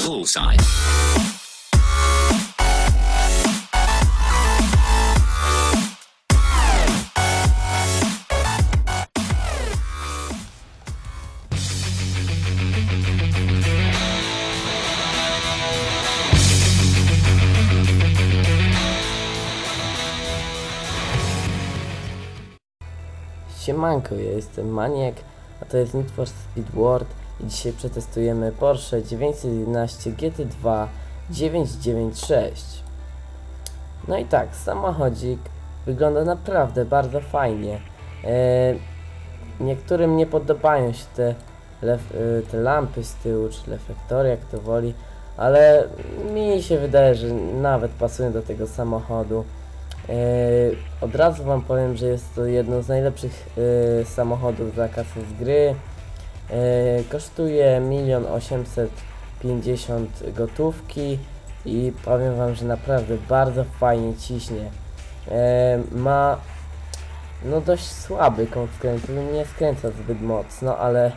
full size. Siemanko, ja jestem Maniek, a to jest Need for Speed World i dzisiaj przetestujemy Porsche 911 GT2 996. No i tak, samochodzik wygląda naprawdę bardzo fajnie. E, niektórym nie podobają się te, lef, e, te lampy z tyłu, czy reflektory, jak to woli, ale mi się wydaje, że nawet pasują do tego samochodu. E, od razu Wam powiem, że jest to jedno z najlepszych samochodów za kasę z gry. E, kosztuje 1 850 gotówki i powiem Wam, że naprawdę bardzo fajnie ciśnie. E, ma no dość słaby kąt skrętu, nie skręca zbyt mocno, ale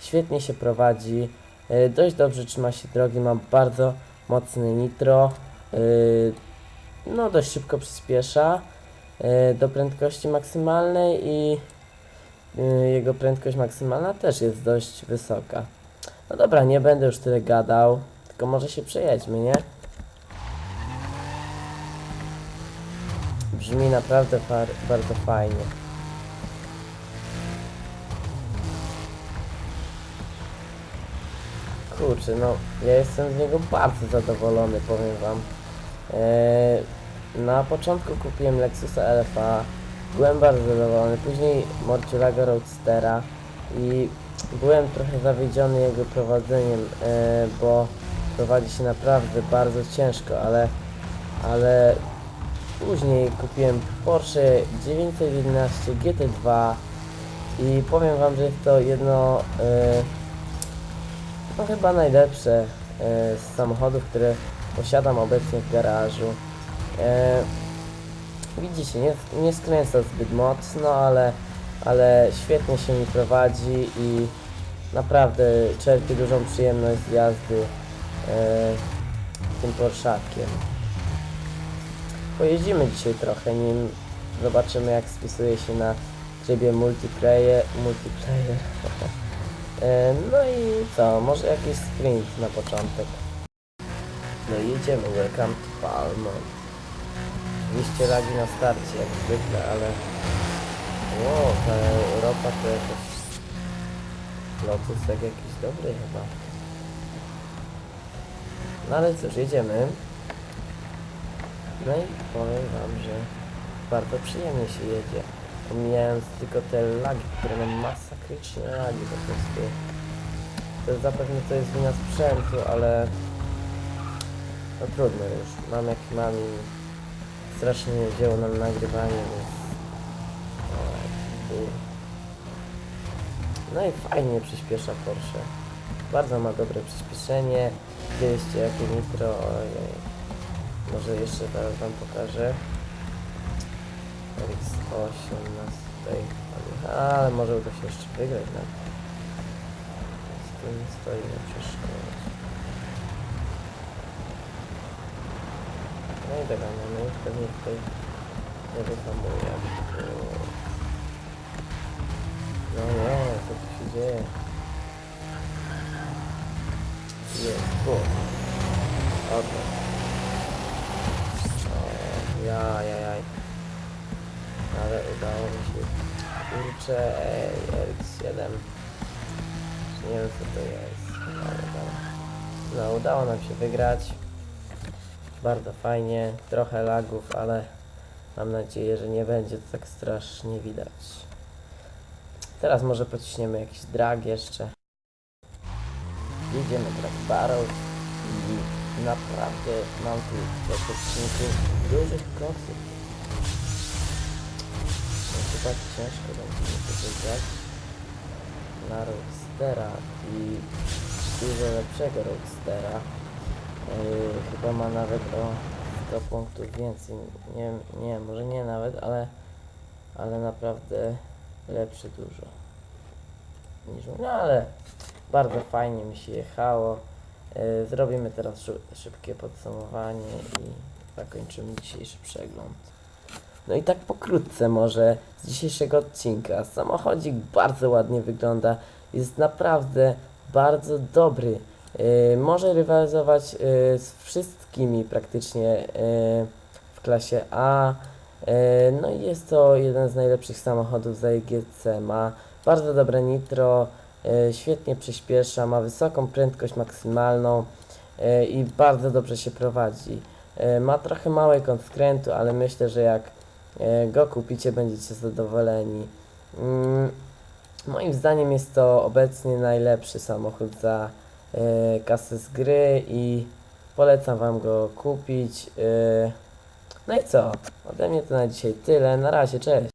świetnie się prowadzi. E, dość dobrze trzyma się drogi, ma bardzo mocne nitro. No dość szybko przyspiesza do prędkości maksymalnej i jego prędkość maksymalna też jest dość wysoka. No dobra, nie będę już tyle gadał, tylko może się przejedźmy, nie? Brzmi naprawdę bardzo fajnie. Kurczę, no ja jestem z niego bardzo zadowolony, powiem wam. Eee, na początku kupiłem Lexusa LFA, byłem bardzo zadowolony, później Morcielago Roadstera i byłem trochę zawiedziony jego prowadzeniem, eee, bo prowadzi się naprawdę bardzo ciężko, ale, ale później kupiłem Porsche 911 GT2 i powiem wam, że jest to jedno eee, no chyba najlepsze e, z samochodów, które posiadam obecnie w garażu. E, widzicie, nie, nie skręca zbyt mocno, ale, ale świetnie się mi prowadzi i naprawdę czerpię dużą przyjemność z jazdy e, tym Porszakiem. Pojeździmy dzisiaj trochę nim, zobaczymy jak spisuje się na trybie multiplayer. multiplayer. E, No i co, może jakiś sprint na początek. No i jedziemy, welcome to Palmont. Oczywiście lagi na starcie, jak zwykle, ale... Wow, ta Europa to jakoś... Lotus jak jakiś dobry chyba. No ale cóż, jedziemy. No i powiem wam, że bardzo przyjemnie się jedzie. Pomijając tylko te lagi, które mam masakryczne lagi po prostu. To zapewne to jest wina sprzętu, ale no trudno już. Mam jak mam i strasznie nie wzięło nam nagrywanie, więc dur. No i fajnie przyspiesza Porsche. Bardzo ma dobre przyspieszenie. Widzieliście jakie nitro, ojej. Może jeszcze teraz wam pokażę. RX8 nas tutaj ale może uda się jeszcze wygrać na z tym stoi na przeszkodzie. No i doganiamy, pewnie tutaj nie wyhamuje. No nie, co tu się dzieje? Jest, bu. Odwrót. O, ja, ja. Ale udało mi się. Kurczę, ej, RX7. Nie wiem co to jest. Dobra. No, udało nam się wygrać. Bardzo fajnie. Trochę lagów, ale mam nadzieję, że nie będzie to tak strasznie widać. Teraz może pociśniemy jakiś drag jeszcze. Jedziemy drag barrel i naprawdę mam tu do przeciwników dużych kosów. No chyba ciężko będzie mi to wygrać na Roadstera i dużo lepszego Roadstera. Yy, chyba ma nawet o 100 punktów więcej. Nie, nie, może nie nawet, ale, ale naprawdę lepszy dużo. Niż, no ale bardzo fajnie mi się jechało. E, Zrobimy teraz szy- szybkie podsumowanie i zakończymy dzisiejszy przegląd. No i tak pokrótce może z dzisiejszego odcinka. Samochodzik bardzo ładnie wygląda. Jest naprawdę bardzo dobry. E, może rywalizować e, z wszystkimi praktycznie e, w klasie A. No i jest to jeden z najlepszych samochodów za EGC. Ma bardzo dobre nitro, świetnie przyspiesza, ma wysoką prędkość maksymalną i bardzo dobrze się prowadzi. Ma trochę mały kąt skrętu, ale myślę, że jak go kupicie, będziecie zadowoleni. Mm, Moim zdaniem jest to obecnie najlepszy samochód za e, kasę z gry i polecam Wam go kupić. E, no i co? Ode mnie to na dzisiaj tyle. Na razie, cześć.